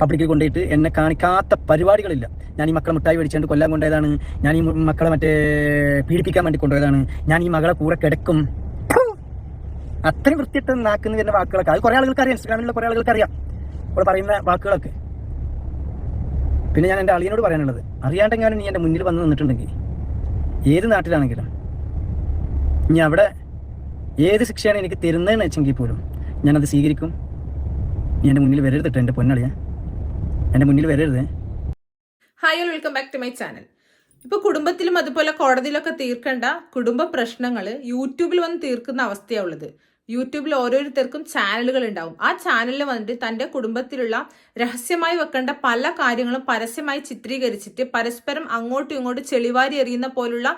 പബ്ലിക്കിൽ കൊണ്ടുപോയിട്ട് എന്നെ കാണിക്കാത്ത പരിപാടികളില്ല. ഞാൻ ഈ മക്കളെ മുട്ടായി മേടിച്ചുകൊണ്ട് കൊല്ലാൻ കൊണ്ടുപോയതാണ്. ഞാൻ ഈ മക്കളെ മറ്റേ പീഡിപ്പിക്കാൻ വേണ്ടി കൊണ്ടുപോയതാണ്. ഞാൻ ഈ മകളെ കൂടെ കിടക്കും! അത്രയും വൃത്തിയിട്ട് നാക്കുന്ന വരുന്ന വാക്കുകളൊക്കെ. അത് കുറേ ആളുകൾക്ക് അറിയാം. ഇൻസ്റ്റാഗ്രാമിലുള്ള കുറേ ആളുകൾക്ക് അറിയാം. അവിടെ പറയുന്ന വാക്കുകളൊക്കെ. പിന്നെ ഞാൻ എന്റെ അളിയനോട് പറയാനുള്ളത്. അറിയാണ്ടെങ്കിലും നീ എന്റെ മുന്നിൽ വന്ന് നിന്നിട്ടുണ്ടെങ്കിൽ ഏത് നാട്ടിലാണെങ്കിലും ഇനി അവിടെ ഏത് ശിക്ഷയാണ് എനിക്ക് തരുന്നതെന്ന് വെച്ചെങ്കിൽ പോലും ഞാനത് സ്വീകരിക്കും. നീ എന്റെ മുന്നിൽ വരരുത് കേട്ടോ എന്റെ പൊന്നളിയ. എന്റെ മുന്നിൽ വരരുതേ. Hi welcome back to my channel ഇപ്പൊ കുടുംബത്തിലും അതുപോലെ കോടതിയിലൊക്കെ തീർക്കേണ്ട കുടുംബ പ്രശ്നങ്ങൾ യൂട്യൂബിൽ വന്ന് തീർക്കുന്ന അവസ്ഥയാണുള്ളത് യൂട്യൂബിൽ ഓരോരുത്തർക്കും ചാനലുകൾ ഉണ്ടാവും. ആ ചാനലിൽ വന്നിട്ട് തന്റെ കുടുംബത്തിലുള്ള രഹസ്യമായി വെക്കേണ്ട പല കാര്യങ്ങളും പരസ്യമായി ചിത്രീകരിച്ചിട്ട് പരസ്പരം അങ്ങോട്ടും ഇങ്ങോട്ടും ചെളിവാരി എറിയുന്ന പോലുള്ള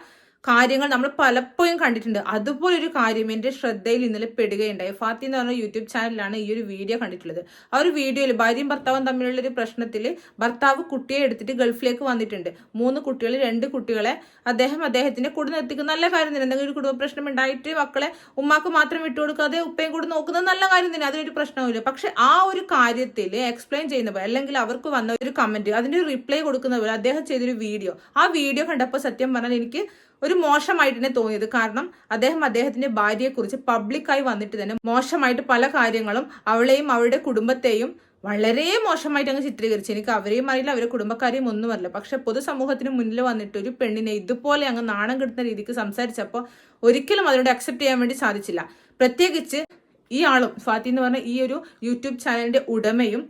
കാര്യങ്ങൾ നമ്മൾ പലപ്പോഴും കണ്ടിട്ടുണ്ട്. അതുപോലെ ഒരു കാര്യം എന്റെ ശ്രദ്ധയിൽ ഇന്നലെ പെടുകയുണ്ടായി. ഫാത്തി എന്ന് പറഞ്ഞ യൂട്യൂബ് ചാനലിലാണ് ഈ ഒരു വീഡിയോ കണ്ടിട്ടുള്ളത്. ആ ഒരു വീഡിയോയിൽ ഭാര്യയും ഭർത്താവും തമ്മിലുള്ള ഒരു പ്രശ്നത്തിൽ ഭർത്താവ് കുട്ടിയെ എടുത്തിട്ട് ഗൾഫിലേക്ക് വന്നിട്ടുണ്ട്. മൂന്ന് കുട്ടികൾ രണ്ട് കുട്ടികളെ അദ്ദേഹം അദ്ദേഹത്തിന്റെ കൂടെ നിർത്തിക്കുന്ന നല്ല കാര്യം തന്നെ. എന്തെങ്കിലും ഒരു കുടുംബ പ്രശ്നം ഉണ്ടായിട്ട് മക്കളെ ഉമ്മാക്ക് മാത്രം വിട്ടു വിട്ടുകൊടുക്കാതെ ഉപ്പയും കൂടെ നോക്കുന്നത് നല്ല കാര്യം തന്നെ. അതിനൊരു പ്രശ്നവുമില്ല. പക്ഷെ ആ ഒരു കാര്യത്തിൽ എക്സ്പ്ലെയിൻ ചെയ്യുന്ന പോലെ അല്ലെങ്കിൽ അവർക്ക് വന്ന ഒരു കമന്റ് അതിന്റെ റിപ്ലൈ കൊടുക്കുന്ന പോലെ അദ്ദേഹം ചെയ്തൊരു വീഡിയോ. ആ വീഡിയോ കണ്ടപ്പോൾ സത്യം പറഞ്ഞാൽ എനിക്ക് ഒരു മോശമായിട്ട് തന്നെ തോന്നിയത്. കാരണം അദ്ദേഹം അദ്ദേഹത്തിന്റെ ഭാര്യയെക്കുറിച്ച് പബ്ലിക്കായി വന്നിട്ട് തന്നെ മോശമായിട്ട് പല കാര്യങ്ങളും അവളെയും അവളുടെ കുടുംബത്തെയും വളരെ മോശമായിട്ട് അങ്ങ് ചിത്രീകരിച്ചു. എനിക്ക് അവരെയും അറിയില്ല അവരുടെ കുടുംബക്കാരെയും ഒന്നും അറിയില്ല. പക്ഷെ പൊതുസമൂഹത്തിന് മുന്നിൽ വന്നിട്ട് ഒരു പെണ്ണിനെ ഇതുപോലെ അങ്ങ് നാണം കിട്ടുന്ന രീതിക്ക് സംസാരിച്ചപ്പോൾ ഒരിക്കലും അതിനോട് അക്സെപ്റ്റ് ചെയ്യാൻ വേണ്ടി സാധിച്ചില്ല. പ്രത്യേകിച്ച് ഈ ആളും ഫാത്തി എന്ന് പറഞ്ഞ ഈ ഒരു യൂട്യൂബ് ചാനലിന്റെ ഉടമയും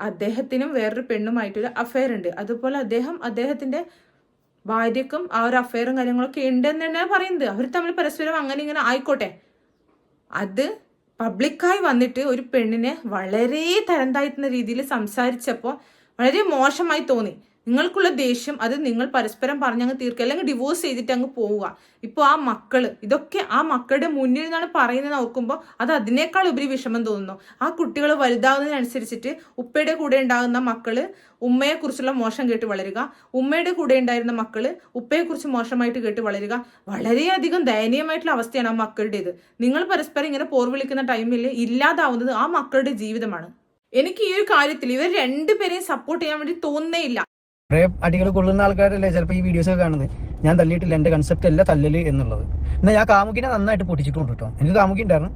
അദ്ദേഹത്തിനും വേറൊരു പെണ്ണുമായിട്ടൊരു അഫയർ ഉണ്ട്. അതുപോലെ അദ്ദേഹം അദ്ദേഹത്തിന്റെ ഭാര്യക്കും ആ ഒരു അഫയറും കാര്യങ്ങളൊക്കെ ഉണ്ടെന്ന് തന്നെയാണ് പറയുന്നത്. അവർ തമ്മിൽ പരസ്പരം അങ്ങനെ ഇങ്ങനെ ആയിക്കോട്ടെ. അത് പബ്ലിക്കായി വന്നിട്ട് ഒരു പെണ്ണിനെ വളരെ തരം രീതിയിൽ സംസാരിച്ചപ്പോൾ വളരെ മോശമായി തോന്നി. നിങ്ങൾക്കുള്ള ദേഷ്യം അത് നിങ്ങൾ പരസ്പരം പറഞ്ഞങ്ങ് തീർക്കുക. അല്ലെങ്കിൽ ഡിവോഴ്സ് ചെയ്തിട്ട് അങ്ങ് പോവുക. ഇപ്പോൾ ആ മക്കൾ ഇതൊക്കെ ആ മക്കളുടെ മുന്നിൽ നിന്നാണ് പറയുന്നത് നോക്കുമ്പോൾ അത് അതിനേക്കാൾ ഉപരി വിഷമം തോന്നുന്നു. ആ കുട്ടികൾ വലുതാവുന്നതിനനുസരിച്ചിട്ട് ഉപ്പയുടെ കൂടെ ഉണ്ടാകുന്ന മക്കൾ ഉമ്മയെക്കുറിച്ചുള്ള മോശം കേട്ട് വളരുക. ഉമ്മയുടെ കൂടെ ഉണ്ടായിരുന്ന മക്കൾ ഉപ്പയെക്കുറിച്ച് മോശമായിട്ട് കേട്ട് വളരുക. വളരെയധികം ദയനീയമായിട്ടുള്ള അവസ്ഥയാണ് ആ മക്കളുടേത്. നിങ്ങൾ പരസ്പരം ഇങ്ങനെ പോർവിളിക്കുന്ന ടൈമിൽ ഇല്ലാതാവുന്നത് ആ മക്കളുടെ ജീവിതമാണ്. എനിക്ക് ഈ ഒരു കാര്യത്തിൽ ഇവർ രണ്ടുപേരെയും സപ്പോർട്ട് ചെയ്യാൻ വേണ്ടി തോന്നുന്നേ ഇല്ല. കുറേ അടികൾ കൊള്ളുന്ന ആൾക്കാരല്ലേ ചിലപ്പോൾ ഈ വീഡിയോസ് ഒക്കെ കാണുന്നത്? ഞാൻ തല്ലിയിട്ടില്ല എന്റെ കൺസെപ്റ്റ് അല്ല തല്ലല് എന്നുള്ളത്. എന്നാൽ ഞാൻ കാമുകിനെ നന്നായിട്ട് പൊട്ടിച്ചിട്ടുണ്ട് കേട്ടോ. എനിക്ക് കാമുകി ഉണ്ടായിരുന്നു.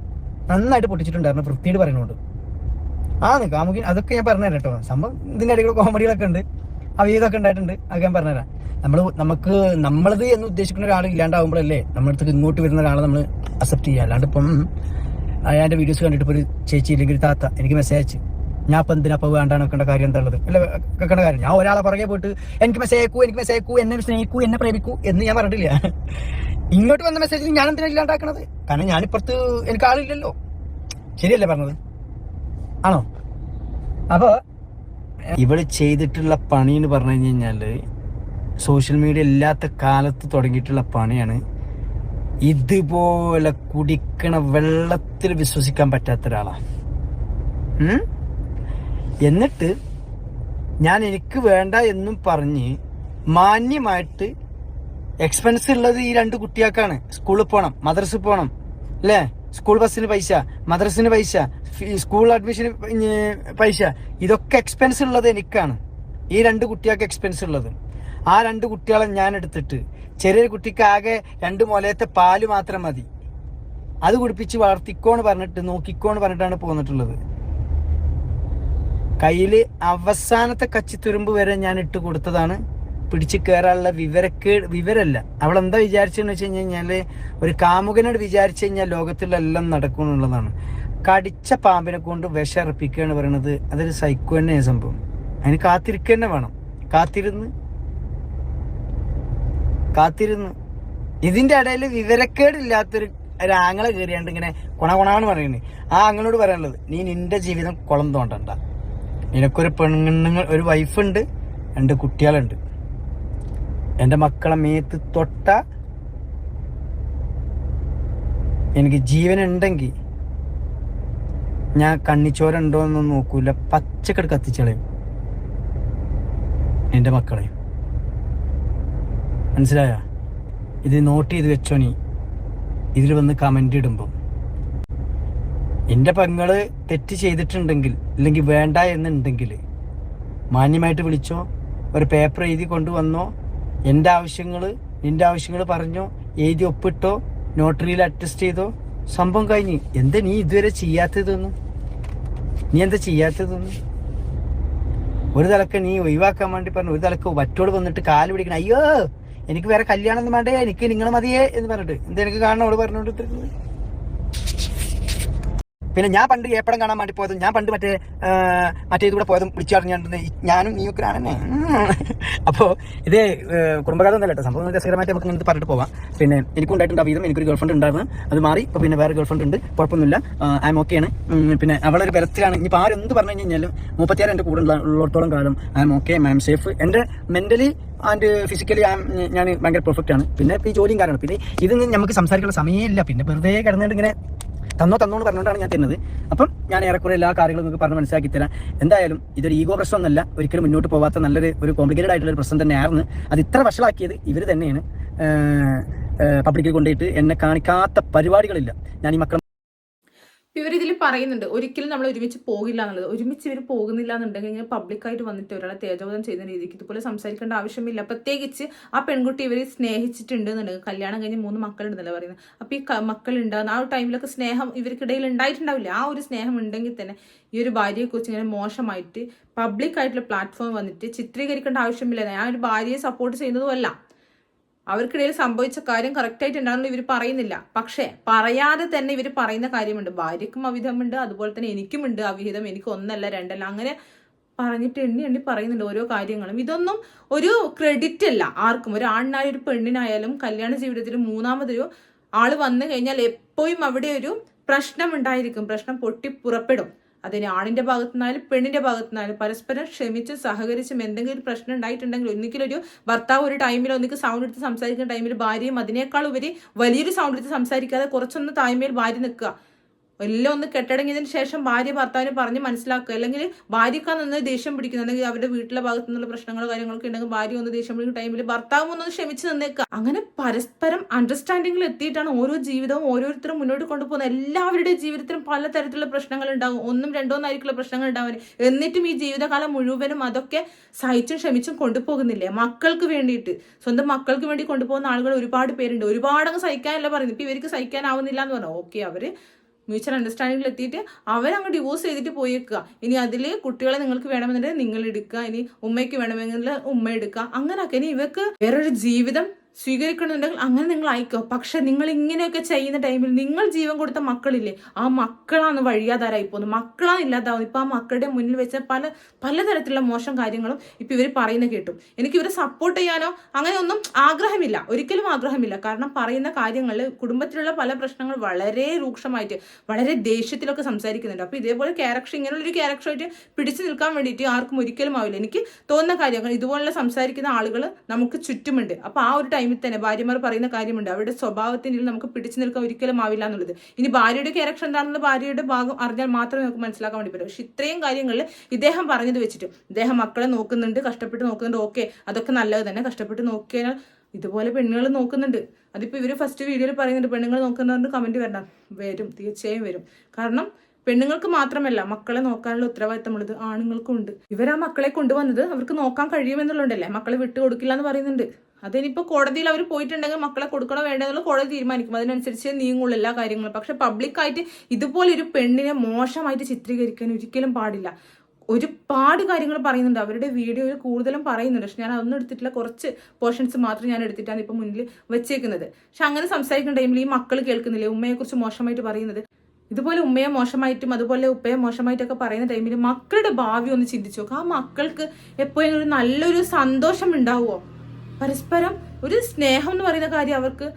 നന്നായിട്ട് പൊട്ടിച്ചിട്ടുണ്ടായിരുന്നു വൃത്തിയോട് പറയുന്നുണ്ട് ആന്ന് കാമുകി അതൊക്കെ ഞാൻ പറഞ്ഞുതരാം കേട്ടോ. സംഭവം ഇതിന്റെ ഇടയിൽ കോമഡികളൊക്കെ ഉണ്ട്. അവീതൊക്കെ ഉണ്ടായിട്ടുണ്ട്. അതൊക്കെ ഞാൻ പറഞ്ഞുതരാം. നമ്മൾ നമുക്ക് നമ്മളത് എന്ന് ഉദ്ദേശിക്കുന്ന ഒരാൾ ഇല്ലാണ്ടാവുമ്പോഴല്ലേ നമ്മളടുത്ത് ഇങ്ങോട്ട് വരുന്ന ഒരാളെ നമ്മൾ അക്സെപ്റ്റ് ചെയ്യുക അല്ലാണ്ട് ഇപ്പം അയാളുടെ വീഡിയോസ് കണ്ടിട്ട് ഇപ്പോൾ ഒരു ചേച്ചി ഇല്ലെങ്കിൽ താത്ത എനിക്ക് മെസ്സേജ് അയച്ചു. ഞാൻ ഇപ്പം എന്തിനാ ഇപ്പോൾ വേണ്ടാണ് വെക്കേണ്ട കാര്യം എന്താണുള്ളത്? അല്ല വെക്കേണ്ട കാര്യം. ഞാൻ ഒരാളെ പുറകെ പോയിട്ട് എനിക്ക് മെസ്സേജ് അയക്കൂ എനിക്ക് മെസ്സേജ് അയക്കൂ എന്നെ സ്നേഹിക്കൂ എന്നെ പ്രേമിക്കൂ എന്ന് ഞാൻ പറഞ്ഞിട്ടില്ല. ഇങ്ങോട്ട് വന്ന മെസ്സേജിൽ ഞാൻ എന്തിനാ ഇല്ലാണ്ടാക്കണത്? കാരണം ഞാനിപ്പുറത്ത് എനിക്ക് ആളില്ലല്ലോ. ശരിയല്ലേ പറഞ്ഞത്? ആണോ? അപ്പൊ ഇവൾ ചെയ്തിട്ടുള്ള പണി എന്ന് പറഞ്ഞു കഴിഞ്ഞു കഴിഞ്ഞാൽ സോഷ്യൽ മീഡിയ ഇല്ലാത്ത കാലത്ത് തുടങ്ങിയിട്ടുള്ള പണിയാണ്. ഇതുപോലെ കുടിക്കണ വെള്ളത്തിൽ വിശ്വസിക്കാൻ പറ്റാത്ത ഒരാളാ? എന്നിട്ട് ഞാൻ എനിക്ക് വേണ്ട എന്നും പറഞ്ഞ് മാന്യമായിട്ട് എക്സ്പെൻസ് ഉള്ളത് ഈ രണ്ട് കുട്ടികൾക്കാണ്. സ്കൂളിൽ പോകണം മദ്രസിൽ പോകണം അല്ലേ സ്കൂൾ ബസ്സിന് പൈസ മദ്രസിന് പൈസ സ്കൂൾ അഡ്മിഷന് പൈസ. ഇതൊക്കെ എക്സ്പെൻസ് ഉള്ളത് എനിക്കാണ്. ഈ രണ്ട് കുട്ടികൾക്ക് എക്സ്പെൻസ് ഉള്ളത്. ആ രണ്ട് കുട്ടികളെ ഞാൻ എടുത്തിട്ട് ചെറിയ കുട്ടിക്ക് ആകെ രണ്ട് മുലയത്തെ പാൽ മാത്രം മതി. അത് കുടിപ്പിച്ച് വളർത്തിക്കോന്ന് പറഞ്ഞിട്ട് നോക്കിക്കോന്ന് പറഞ്ഞിട്ടാണ് പോന്നിട്ടുള്ളത്. കയ്യിൽ അവസാനത്തെ കച്ചിത്തുരുമ്പ് വരെ ഞാൻ ഇട്ട് കൊടുത്തതാണ്. പിടിച്ച് കയറാനുള്ള വിവരക്കേട് വിവരമല്ല അവൾ എന്താ വിചാരിച്ചെന്ന് വെച്ച് കഴിഞ്ഞാൽ ഒരു കാമുകനോട് വിചാരിച്ചു കഴിഞ്ഞാൽ ലോകത്തിലെല്ലാം നടക്കും എന്നുള്ളതാണ്. കടിച്ച പാമ്പിനെ കൊണ്ട് വിഷറപ്പിക്കുക എന്ന് പറയുന്നത് അതൊരു സൈക്കോ തന്നെ സംഭവം. അതിന് കാത്തിരിക്കുക തന്നെ വേണം. കാത്തിരുന്ന്. കാത്തിരുന്ന്. ഇതിന്റെ ഇടയിൽ വിവരക്കേടില്ലാത്തൊരു ഒരു ആങ്ങളെ കയറിയാണ്ട് ഇങ്ങനെ കുണ കുണാന്ന് പറയുന്നത്. ആ ആങ്ങളോട് പറയാനുള്ളത് നീ നിന്റെ ജീവിതം കുളം തോണ്ടണ്ട. നിനക്കൊരു പെണ്ണുങ്ങൾ ഒരു വൈഫുണ്ട് രണ്ട് കുട്ടികളുണ്ട്. എന്റെ മക്കളെ മേത്ത് തൊട്ട എനിക്ക് ജീവനുണ്ടെങ്കിൽ ഞാൻ കണ്ണിച്ചോര ഉണ്ടോ എന്നൊന്നും നോക്കൂല. പച്ചക്കട് കത്തിച്ചളയും എന്റെ മക്കളെ. മനസ്സിലായ? ഇത് നോട്ട് ചെയ്ത് വെച്ചോ നീ. ഇതിൽ വന്ന് കമന്റ് ഇടുമ്പം. എന്റെ പെങ്ങൾ തെറ്റ് ചെയ്തിട്ടുണ്ടെങ്കിൽ അല്ലെങ്കിൽ വേണ്ട എന്നുണ്ടെങ്കിൽ മാന്യമായിട്ട് വിളിച്ചോ ഒരു പേപ്പർ എഴുതി കൊണ്ടുവന്നോ എന്റെ ആവശ്യങ്ങൾ നിന്റെ ആവശ്യങ്ങൾ പറഞ്ഞോ എഴുതി ഒപ്പിട്ടോ നോട്ടറിയിൽ അറ്റസ്റ്റ് ചെയ്തോ സംഭവം കഴിഞ്ഞ്. എന്താ നീ ഇതുവരെ ചെയ്യാത്തതൊന്നും? നീ എന്താ ചെയ്യാത്തതൊന്നും? ഒരു തലക്ക് നീ ഒഴിവാക്കാൻ വേണ്ടി പറഞ്ഞു ഒരു തലക്ക് വറ്റോട് വന്നിട്ട് കാൽ പിടിക്കണം. അയ്യോ എനിക്ക് വേറെ കല്യാണം ഒന്നും വേണ്ടേ എനിക്ക് നിങ്ങൾ മതിയേ എന്ന് പറഞ്ഞിട്ട്. എന്താ എനിക്ക് കാണണം അവൾ പറഞ്ഞോണ്ടിരിക്കുന്നത്? പിന്നെ ഞാൻ പണ്ട് ഏപ്പടം കാണാൻ വേണ്ടി പോയതും ഞാൻ പണ്ട് മറ്റേ മറ്റേ ഇതുകൂടെ പോയതും വിളിച്ചാറിഞ്ഞാണ്ട് ഞാനും നീ ഒക്കെ ആണെന്നെ. അപ്പോൾ ഇത് കുടുംബകാലം ഒന്നല്ല കേട്ടോ. സംഭവം രസകരമായിട്ട് നമുക്ക് ഇങ്ങനത്തെ പറഞ്ഞിട്ട് പോവാം. പിന്നെ എനിക്കും ഉണ്ടായിട്ടുണ്ട് എനിക്കൊരു ഗേൾഫ്രണ്ട് ഉണ്ടായിരുന്നു. അത് മാറി ഇപ്പോൾ പിന്നെ വേറെ ഗേൾഫ്രണ്ട് ഉണ്ട്. കുഴപ്പമൊന്നുമില്ല. ഐ എം ഓക്കെയാണ് പിന്നെ അവളൊരു ബലത്തിലാണ് ഇനിയിപ്പോൾ ആരെന്ത് പറഞ്ഞു കഴിഞ്ഞാലും മുപ്പത്തിയാറ് എന്റെ കൂടെ ഉള്ള- ഉള്ളിടത്തോളം കാലം I'm okay I'm safe എന്റെ മെന്റലി ആൻഡ് ഫിസിക്കലി ഞാൻ ഭയങ്കര പെർഫെക്റ്റ് ആണ്. പിന്നെ ഈ ജോലിയും കാരണം പിന്നെ ഇതൊന്നും നമുക്ക് സംസാരിക്കാനുള്ള സമയമില്ല. പിന്നെ വെറുതെ കിടന്നിട്ട് ഇങ്ങനെ തന്നോ തന്നോ എന്ന് പറഞ്ഞുകൊണ്ടാണ് ഞാൻ തരുന്നത്. അപ്പം ഞാൻ ഏറെക്കുറെ എല്ലാ കാര്യങ്ങളും നിങ്ങൾക്ക് പറഞ്ഞ് മനസ്സിലാക്കി തരാം. എന്തായാലും ഇതൊരു ഈഗോ പ്രശ്നമൊന്നല്ല. ഒരിക്കലും മുന്നോട്ട് പോകാത്ത നല്ലൊരു ഒരു കോംപ്ലിക്കേറ്റഡ് ആയിട്ടുള്ള ഒരു പ്രശ്നം തന്നെയായിരുന്നു. അത് ഇത്ര വഷളാക്കിയത് ഇവർ തന്നെയാണ്. പബ്ലിക്കിൽ കൊണ്ടുപോയിട്ട് എന്നെ കാണിക്കാത്ത പരിപാടികളില്ല. ഞാൻ ഈ ഇവരിതിൽ പറയുന്നുണ്ട് ഒരിക്കലും നമ്മൾ ഒരുമിച്ച് പോകില്ല എന്നുള്ളത്. ഒരുമിച്ച് ഇവർ പോകുന്നില്ല എന്നുണ്ടെങ്കിൽ ഇങ്ങനെ പബ്ലിക്കായിട്ട് വന്നിട്ട് ഒരാളെ തേജോധം ചെയ്യുന്ന രീതിക്ക് ഇതുപോലെ സംസാരിക്കേണ്ട ആവശ്യമില്ല. പ്രത്യേകിച്ച് ആ പെൺകുട്ടി ഇവർ സ്നേഹിച്ചിട്ടുണ്ട് എന്നുണ്ടെങ്കിൽ കല്യാണം കഴിഞ്ഞ് മൂന്ന് മക്കളുണ്ടെന്നല്ലേ പറയുന്നത്. അപ്പോൾ ഈ മക്കൾ മക്കളുണ്ടാകുന്ന ആ ടൈമിലൊക്കെ സ്നേഹം ഇവർക്കിടയിൽ ഉണ്ടായിട്ടുണ്ടാവില്ല? ആ ഒരു സ്നേഹം ഉണ്ടെങ്കിൽ തന്നെ ഈ ഒരു ഭാര്യയെക്കുറിച്ച് ഇങ്ങനെ മോശമായിട്ട് പബ്ലിക്കായിട്ടുള്ള പ്ലാറ്റ്ഫോം വന്നിട്ട് ചിത്രീകരിക്കേണ്ട ആവശ്യമില്ല. ഞാൻ ഒരു ഭാര്യയെ സപ്പോർട്ട് ചെയ്യുന്നതുമല്ല. അവർക്കിടയിൽ സംഭവിച്ച കാര്യം കറക്റ്റായിട്ട് ഉണ്ടാകുന്നു ഇവർ പറയുന്നില്ല. പക്ഷേ പറയാതെ തന്നെ ഇവർ പറയുന്ന കാര്യമുണ്ട്. ഭാര്യക്കും അവിധമുണ്ട് അതുപോലെ തന്നെ എനിക്കുമുണ്ട് അവിഹിതം എനിക്ക് ഒന്നല്ല രണ്ടല്ല. അങ്ങനെ പറഞ്ഞിട്ട് എണ്ണി എണ്ണി പറയുന്നുണ്ട് ഓരോ കാര്യങ്ങളും. ഇതൊന്നും ഒരു ക്രെഡിറ്റ് അല്ല ആർക്കും. ഒരു ആണിനായാലും ഒരു പെണ്ണിനായാലും കല്യാണ ജീവിതത്തിൽ മൂന്നാമതൊരു ആൾ വന്നു കഴിഞ്ഞാൽ എപ്പോഴും അവിടെ ഒരു പ്രശ്നം ഉണ്ടായിരിക്കും. പ്രശ്നം പൊട്ടി പുറപ്പെടും. അതിന് ആണിന്റെ ഭാഗത്തുനിന്നായാലും പെണ്ണിന്റെ ഭാഗത്തുനിന്നായാലും പരസ്പരം ക്ഷമിച്ച് സഹകരിച്ചും എന്തെങ്കിലും പ്രശ്നം ഉണ്ടായിട്ടുണ്ടെങ്കിൽ ഒന്നിക്കലും ഒരു ഭർത്താവ് ഒരു ടൈമിൽ ഒന്നിക്ക് സൗണ്ട് എടുത്ത് സംസാരിക്കുന്ന ടൈമിൽ ഭാര്യയും അതിനേക്കാൾ ഉപരി വലിയൊരു സൗണ്ട് എടുത്ത് സംസാരിക്കാതെ കുറച്ചൊന്ന് താഴ്മയിൽ ഭാര്യ നിൽക്കുക. എല്ലാം ഒന്ന് കെട്ടടങ്ങിയതിന് ശേഷം ഭാര്യ ഭർത്താവിന് പറഞ്ഞ് മനസ്സിലാക്കുക. അല്ലെങ്കിൽ ഭാര്യക്കാൻ നിന്ന് ദേഷ്യം പിടിക്കുന്നു. അല്ലെങ്കിൽ അവരുടെ വീട്ടിലെ ഭാഗത്തു നിന്നുള്ള പ്രശ്നങ്ങൾ കാര്യങ്ങളൊക്കെ ഉണ്ടെങ്കിൽ ഭാര്യ ഒന്ന് ദേഷ്യം പിടിക്കുന്ന ടൈമിൽ ഭർത്താവും ഒന്ന് ക്ഷമിച്ച് നിന്നേക്കുക അങ്ങനെ പരസ്പരം അണ്ടർസ്റ്റാൻഡിങ്ങിൽ എത്തിയിട്ടാണ് ഓരോ ജീവിതവും ഓരോരുത്തരും മുന്നോട്ട് കൊണ്ടുപോകുന്നത്. എല്ലാവരുടെ ജീവിതത്തിലും പലതരത്തിലുള്ള പ്രശ്നങ്ങൾ ഉണ്ടാകും. ഒന്നും രണ്ടോ നായിരിക്കുള്ള പ്രശ്നങ്ങൾ ഉണ്ടാവും എന്നിട്ടും ഈ ജീവിതകാലം മുഴുവനും അതൊക്കെ സഹിച്ചും ക്ഷമിച്ചും കൊണ്ടുപോകുന്നില്ലേ? മക്കൾക്ക് വേണ്ടിയിട്ട്. സ്വന്തം മക്കൾക്ക് വേണ്ടി കൊണ്ടുപോകുന്ന ആളുകൾ ഒരുപാട് പേരുണ്ട്. ഒരുപാട് അങ്ങ് സഹിക്കാനല്ല പറയുന്നത്. ഇപ്പൊ ഇവർക്ക് സഹിക്കാനാവുന്നില്ല എന്ന് പറഞ്ഞു ഓക്കെ അവർ മ്യൂച്വൽ അണ്ടർസ്റ്റാൻഡിങ്ങിൽ എത്തിയിട്ട് അവരങ്ങ് ഡിവോഴ്സ് ചെയ്തിട്ട് പോയേക്കുക. ഇനി അതിൽ കുട്ടികളെ നിങ്ങൾക്ക് വേണമെന്നുണ്ടെങ്കിൽ നിങ്ങൾ എടുക്കുക. ഇനി ഉമ്മയ്ക്ക് വേണമെങ്കിൽ ഉമ്മ എടുക്കുക. അങ്ങനെയൊക്കെ. ഇനി ഇവർക്ക് വേറൊരു ജീവിതം സ്വീകരിക്കണമെന്നുണ്ടെങ്കിൽ അങ്ങനെ നിങ്ങൾ അയക്കോ. പക്ഷെ നിങ്ങൾ ഇങ്ങനെയൊക്കെ ചെയ്യുന്ന ടൈമിൽ നിങ്ങൾ ജീവൻ കൊടുത്ത മക്കളില്ലേ ആ മക്കളാണ് വഴിയാതാരായി പോകുന്നത്. മക്കളാണ് ഇല്ലാതാവുന്നത്. ഇപ്പൊ ആ മക്കളുടെ മുന്നിൽ വെച്ച പല പലതരത്തിലുള്ള മോശം കാര്യങ്ങളും ഇപ്പൊ ഇവർ പറയുന്ന കേട്ടു. എനിക്ക് ഇവരെ സപ്പോർട്ട് ചെയ്യാനോ അങ്ങനെ ഒന്നും ആഗ്രഹമില്ല. ഒരിക്കലും ആഗ്രഹമില്ല. കാരണം പറയുന്ന കാര്യങ്ങളിൽ കുടുംബത്തിലുള്ള പല പ്രശ്നങ്ങൾ വളരെ രൂക്ഷമായിട്ട് വളരെ ദേഷ്യത്തിലൊക്കെ സംസാരിക്കുന്നുണ്ട്. അപ്പൊ ഇതേപോലെ ക്യാരക്ടർ ഇങ്ങനെയുള്ള ഒരു ക്യാരക്ടറായിട്ട് പിടിച്ചു നിൽക്കാൻ വേണ്ടിയിട്ട് ആർക്കും ഒരിക്കലും ആവില്ല. എനിക്ക് തോന്നുന്ന കാര്യങ്ങൾ ഇതുപോലുള്ള സംസാരിക്കുന്ന ആളുകൾ നമുക്ക് ചുറ്റുമുണ്ട്. അപ്പൊ ആ ഒരു ടൈമിൽ തന്നെ ഭാര്യമാർ പറയുന്ന കാര്യമുണ്ട്. അവരുടെ സ്വഭാവത്തിൽ നമുക്ക് പിടിച്ചു നിൽക്കാൻ ഒരിക്കലും ആവില്ല എന്നുള്ളത്. ഇനി ഭാര്യയുടെ ക്യാരക്ടർ എന്താണെന്ന് ഭാര്യയുടെ ഭാഗം അറിഞ്ഞാൽ മാത്രമേ നമുക്ക് മനസ്സിലാക്കാൻ വേണ്ടി പറ്റൂ. പക്ഷെ ഇത്രയും കാര്യങ്ങളിൽ ഇദ്ദേഹം പറഞ്ഞത് വെച്ചിട്ട് ഇദ്ദേഹം മക്കളെ നോക്കുന്നുണ്ട് കഷ്ടപ്പെട്ട് നോക്കുന്നുണ്ട് ഓക്കെ അതൊക്കെ നല്ലത് തന്നെ. കഷ്ടപ്പെട്ട് നോക്കിയാൽ ഇതുപോലെ പെണ്ണുങ്ങൾ നോക്കുന്നുണ്ട്. അതിപ്പോൾ ഇവർ ഫസ്റ്റ് വീഡിയോയിൽ പറയുന്നുണ്ട് പെണ്ണുങ്ങൾ നോക്കുന്നവരുടെ കമന്റ് വരണം. വരും തീർച്ചയായും വരും. കാരണം പെണ്ണുങ്ങൾക്ക് മാത്രമല്ല മക്കളെ നോക്കാനുള്ള ഉത്തരവാദിത്തമുള്ളത് ആണുങ്ങൾക്കും ഉണ്ട്. ഇവർ ആ മക്കളെ കൊണ്ടുവന്നത് അവർക്ക് നോക്കാൻ കഴിയുമെന്നുള്ളതല്ലേ മക്കളെ വിട്ടുകൊടുക്കില്ല എന്ന് പറയുന്നുണ്ട്. അതിനിപ്പോൾ കോടതിയിൽ അവർ പോയിട്ടുണ്ടെങ്കിൽ മക്കളെ കൊടുക്കണോ വേണ്ടതെന്നുള്ള കോടതി തീരുമാനിക്കും. അതിനനുസരിച്ച് നീങ്ങുള്ളൂ എല്ലാ കാര്യങ്ങളും. പക്ഷെ പബ്ലിക്കായിട്ട് ഇതുപോലെ ഒരു പെണ്ണിനെ മോശമായിട്ട് ചിത്രീകരിക്കാൻ ഒരിക്കലും പാടില്ല. ഒരുപാട് കാര്യങ്ങൾ പറയുന്നുണ്ട്. അവരുടെ വീഡിയോയിൽ കൂടുതലും പറയുന്നുണ്ട്. പക്ഷെ ഞാൻ അതൊന്നും എടുത്തിട്ടില്ല. കുറച്ച് പോർഷൻസ് മാത്രം ഞാൻ എടുത്തിട്ടാണ് ഇപ്പം മുന്നിൽ വെച്ചേക്കുന്നത്. പക്ഷെ അങ്ങനെ സംസാരിക്കുന്ന ടൈമിൽ ഈ മക്കൾ കേൾക്കുന്നില്ലേ? ഉമ്മയെക്കുറിച്ച് മോശമായിട്ട് പറയുന്നത്. ഇതുപോലെ ഉമ്മയെ മോശമായിട്ടും അതുപോലെ ഉപ്പയെ മോശമായിട്ടൊക്കെ പറയുന്ന ടൈമിൽ മക്കളുടെ ഭാവി ഒന്ന് ചിന്തിച്ചു നോക്കുക ആ മക്കൾക്ക് എപ്പോഴും ഒരു നല്ലൊരു സന്തോഷം ഉണ്ടാവുമോ പരസ്പരം ഒരു സ്നേഹം എന്ന് പറയുന്ന കാര്യം അവർക്ക്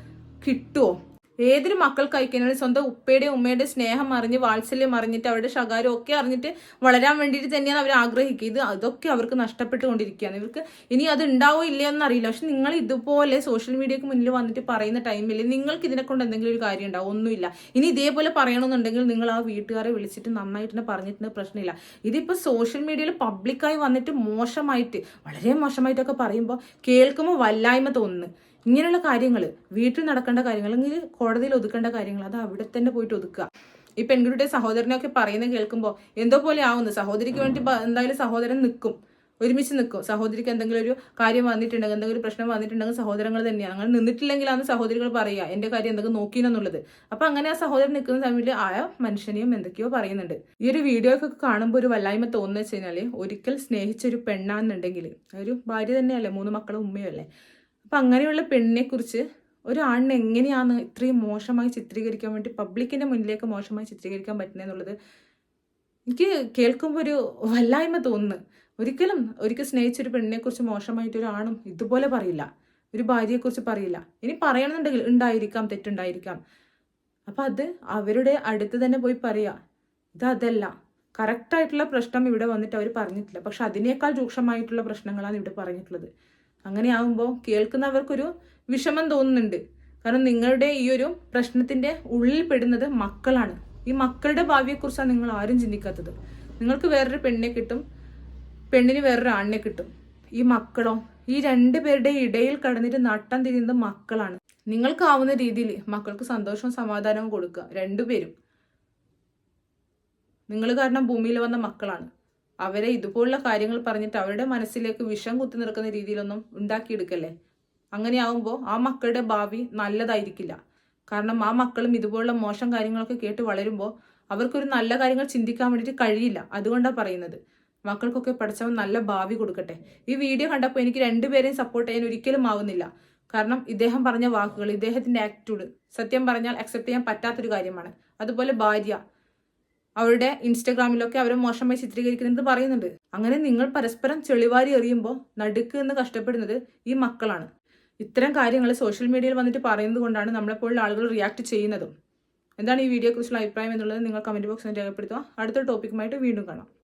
കിട്ടുമോ ഏതൊരു മക്കൾക്ക് അയക്കാനാണ്? സ്വന്തം ഉപ്പയുടെ ഉമ്മയുടെ സ്നേഹം അറിഞ്ഞ് വാത്സല്യം അറിഞ്ഞിട്ട് അവരുടെ ശകാരം ഒക്കെ അറിഞ്ഞിട്ട് വളരാൻ വേണ്ടിയിട്ട് തന്നെയാണ് അവർ ആഗ്രഹിക്കുക. ഇത് അതൊക്കെ അവർക്ക് നഷ്ടപ്പെട്ടുകൊണ്ടിരിക്കുകയാണ്. ഇവർക്ക് ഇനി അത് ഉണ്ടാവോ ഇല്ലയോ എന്നറിയില്ല പക്ഷെ നിങ്ങൾ ഇതുപോലെ സോഷ്യൽ മീഡിയക്ക് മുന്നിൽ വന്നിട്ട് പറയുന്ന ടൈമിൽ നിങ്ങൾക്ക് ഇതിനെ കൊണ്ട് എന്തെങ്കിലും ഒരു കാര്യം ഉണ്ടാവും. ഒന്നുമില്ല. ഇനി ഇതേപോലെ പറയണമെന്നുണ്ടെങ്കിൽ നിങ്ങൾ ആ വീട്ടുകാരെ വിളിച്ചിട്ട് നന്നായിട്ട് തന്നെ പറഞ്ഞിട്ടുണ്ട് പ്രശ്നമില്ല. ഇതിപ്പോൾ സോഷ്യൽ മീഡിയയിൽ പബ്ലിക്കായി വന്നിട്ട് മോശമായിട്ട് വളരെ മോശമായിട്ടൊക്കെ പറയുമ്പോൾ കേൾക്കുമ്പോൾ വല്ലായ്മ തോന്നുന്നു. ഇങ്ങനെയുള്ള കാര്യങ്ങൾ വീട്ടിൽ നടക്കേണ്ട കാര്യങ്ങൾ അല്ലെങ്കിൽ കോടതിയിൽ ഒതുക്കേണ്ട കാര്യങ്ങൾ അത് അവിടെ തന്നെ പോയിട്ട് ഒതുക്കുക. ഈ പെൺകുട്ടിയുടെ സഹോദരനൊക്കെ പറയുന്നത് കേൾക്കുമ്പോൾ എന്തോ പോലെ ആവുന്നു. സഹോദരിക്ക് വേണ്ടി എന്തായാലും സഹോദരൻ നിൽക്കും ഒരുമിച്ച് നിൽക്കും സഹോദരിക്ക് എന്തെങ്കിലും ഒരു കാര്യം വന്നിട്ടുണ്ടെങ്കിൽ എന്തെങ്കിലും പ്രശ്നം വന്നിട്ടുണ്ടെങ്കിൽ സഹോദരങ്ങൾ തന്നെയാണ് അങ്ങനെ നിന്നിട്ടില്ലെങ്കിലാണ് സഹോദരികൾ പറയുക എന്റെ കാര്യം എന്തെങ്കിലും നോക്കിയെന്നുള്ളത്. അപ്പൊ അങ്ങനെ ആ സഹോദരൻ നിൽക്കുന്ന സമയത്ത് ആ മനുഷ്യനെയും എന്തൊക്കെയോ പറയുന്നുണ്ട്. ഈ ഒരു വീഡിയോ ഒക്കെ കാണുമ്പോൾ ഒരു വല്ലായ്മ തോന്നുന്നു വെച്ച് കഴിഞ്ഞാൽ ഒരിക്കൽ സ്നേഹിച്ചൊരു പെണ്ണാന്നുണ്ടെങ്കിൽ ഒരു ഭാര്യ തന്നെയല്ലേ മൂന്ന് മക്കളും ഉമ്മയും അല്ലേ? അപ്പൊ അങ്ങനെയുള്ള പെണ്ണിനെ കുറിച്ച് ഒരു ആണിനെ എങ്ങനെയാണ് ഇത്രയും മോശമായി ചിത്രീകരിക്കാൻ വേണ്ടി പബ്ലിക്കിന്റെ മുന്നിലേക്ക് മോശമായി ചിത്രീകരിക്കാൻ പറ്റുന്നതെന്നുള്ളത് എനിക്ക് കേൾക്കുമ്പോൾ ഒരു വല്ലായ്മ തോന്നുന്നു. ഒരിക്കലും ഒരിക്കൽ സ്നേഹിച്ചൊരു പെണ്ണിനെ കുറിച്ച് മോശമായിട്ട് ഒരു ആണും ഇതുപോലെ പറയില്ല. ഒരു ഭാര്യയെക്കുറിച്ച് പറയില്ല. ഇനി പറയണമെന്നുണ്ടെങ്കിൽ ഉണ്ടായിരിക്കാം തെറ്റുണ്ടായിരിക്കാം. അപ്പം അത് അവരുടെ അടുത്ത് തന്നെ പോയി പറയുക ഇത് അതല്ല കറക്റ്റായിട്ടുള്ള പ്രശ്നം ഇവിടെ വന്നിട്ട് അവർ പറഞ്ഞിട്ടില്ല. പക്ഷെ അതിനേക്കാൾ രൂക്ഷമായിട്ടുള്ള പ്രശ്നങ്ങളാണ് ഇവിടെ പറഞ്ഞിട്ടുള്ളത്. അങ്ങനെ ആവുമ്പോൾ കേൾക്കുന്നവർക്കൊരു വിഷമം തോന്നുന്നുണ്ട്. കാരണം നിങ്ങളുടെ ഈ ഒരു പ്രശ്നത്തിന്റെ ഉള്ളിൽ പെടുന്നത് മക്കളാണ്. ഈ മക്കളുടെ ഭാവിയെക്കുറിച്ചാണ് നിങ്ങൾ ആരും ചിന്തിക്കാത്തത്. നിങ്ങൾക്ക് വേറൊരു പെണ്ണിനെ കിട്ടും പെണ്ണിന് വേറൊരു ആണിനെ കിട്ടും. ഈ മക്കളോ ഈ രണ്ട് പേരുടെ ഇടയിൽ കടന്നിട്ട് നട്ടം തിരിയുന്നത് മക്കളാണ്. നിങ്ങൾക്കാവുന്ന രീതിയിൽ മക്കൾക്ക് സന്തോഷവും സമാധാനവും കൊടുക്കുക. രണ്ടുപേരും. നിങ്ങൾ കാരണം ഭൂമിയിൽ വന്ന മക്കളാണ്. അവരെ ഇതുപോലുള്ള കാര്യങ്ങൾ പറഞ്ഞിട്ട് അവരുടെ മനസ്സിലേക്ക് വിഷം കുത്തി നിൽക്കുന്ന രീതിയിലൊന്നും ഉണ്ടാക്കിയെടുക്കല്ലേ? അങ്ങനെയാവുമ്പോൾ ആ മക്കളുടെ ഭാവി നല്ലതായിരിക്കില്ല. കാരണം ആ മക്കളും ഇതുപോലുള്ള മോശം കാര്യങ്ങളൊക്കെ കേട്ട് വളരുമ്പോൾ അവർക്കൊരു നല്ല കാര്യങ്ങൾ ചിന്തിക്കാൻ വേണ്ടിയിട്ട് കഴിയില്ല. അതുകൊണ്ടാണ് പറയുന്നത്. മക്കൾക്കൊക്കെ പഠിച്ചവൻ നല്ല ഭാവി കൊടുക്കട്ടെ. ഈ വീഡിയോ കണ്ടപ്പോൾ എനിക്ക് രണ്ടുപേരെയും സപ്പോർട്ട് ചെയ്യാൻ ഒരിക്കലും ആവുന്നില്ല. കാരണം ഇദ്ദേഹം പറഞ്ഞ വാക്കുകൾ ഇദ്ദേഹത്തിന്റെ ആറ്റിറ്റ്യൂഡ് സത്യം പറഞ്ഞാൽ അക്സെപ്റ്റ് ചെയ്യാൻ പറ്റാത്തൊരു കാര്യമാണ്. അതുപോലെ ഭാര്യ. അവരുടെ ഇൻസ്റ്റഗ്രാമിലൊക്കെ അവരെ മോശമായി ചിത്രീകരിക്കുന്നത് പറയുന്നുണ്ട്. അങ്ങനെ നിങ്ങൾ പരസ്പരം ചെളിവാരി എറിയുമ്പോൾ നടുക്ക് എന്ന് കഷ്ടപ്പെടുന്നത് ഈ മക്കളാണ്. ഇത്തരം കാര്യങ്ങൾ സോഷ്യൽ മീഡിയയിൽ വന്നിട്ട് പറയുന്നത് കൊണ്ടാണ് നമ്മളെപ്പോലുള്ള ആളുകൾ റിയാക്ട് ചെയ്യുന്നതും. എന്താണ് ഈ വീഡിയോയെക്കുറിച്ചുള്ള അഭിപ്രായം എന്നുള്ളത് നിങ്ങൾ കമന്റ് ബോക്സിൽ രേഖപ്പെടുത്തുക. അടുത്ത ടോപ്പിക്കുമായിട്ട് വീണ്ടും കാണാം.